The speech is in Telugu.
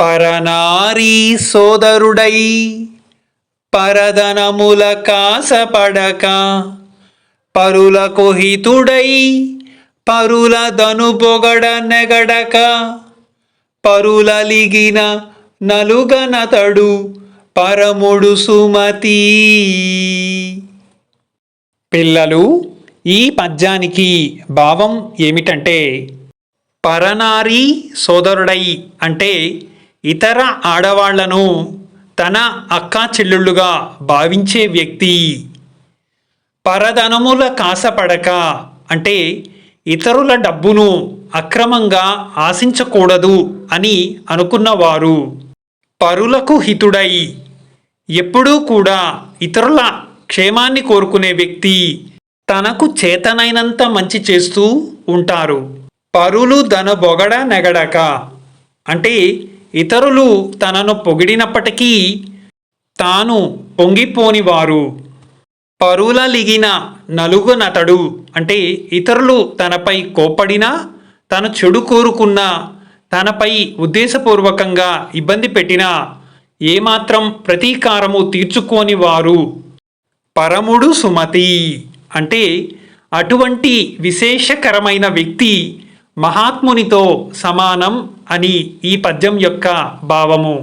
పరనారీ సోదరుడై పరదనముల కాసపడక పరులకు హితుడై పరుల దనుబొగడ నెగడక పరులలిగిన నలుగనతడు పరముడు సుమతి. పిల్లలు ఈ పద్యానికి భావం ఏమిటంటే పరనారీ సోదరుడై అంటే ఇతర ఆడవాళ్ళను తన అక్కా చెల్లెళ్ళుగా భావించే వ్యక్తి. పరధనముల కాసపడక అంటే ఇతరుల డబ్బును అక్రమంగా ఆశించకూడదు అని అనుకున్నవారు. పరులకు హితుడై ఎప్పుడూ కూడా ఇతరుల క్షేమాన్ని కోరుకునే వ్యక్తి తనకు చేతనైనంత మంచి చేస్తూ ఉంటారు. పరులు దన బొగడ నెగడక అంటే ఇతరులు తనను పొగిడినప్పటికీ తాను పొంగిపోనివారు. పరులలిగిన నలుగునతడు అంటే ఇతరులు తనపై కోపడినా తన చెడు కోరుకున్నా తనపై ఉద్దేశపూర్వకంగా ఇబ్బంది పెట్టినా ఏమాత్రం ప్రతీకారము తీర్చుకోని వారు పరముడు సుమతి అంటే అటువంటి విశేషకరమైన వ్యక్తి మహాత్మునితో సమానం అని ఈ పద్యం యొక్క భావము.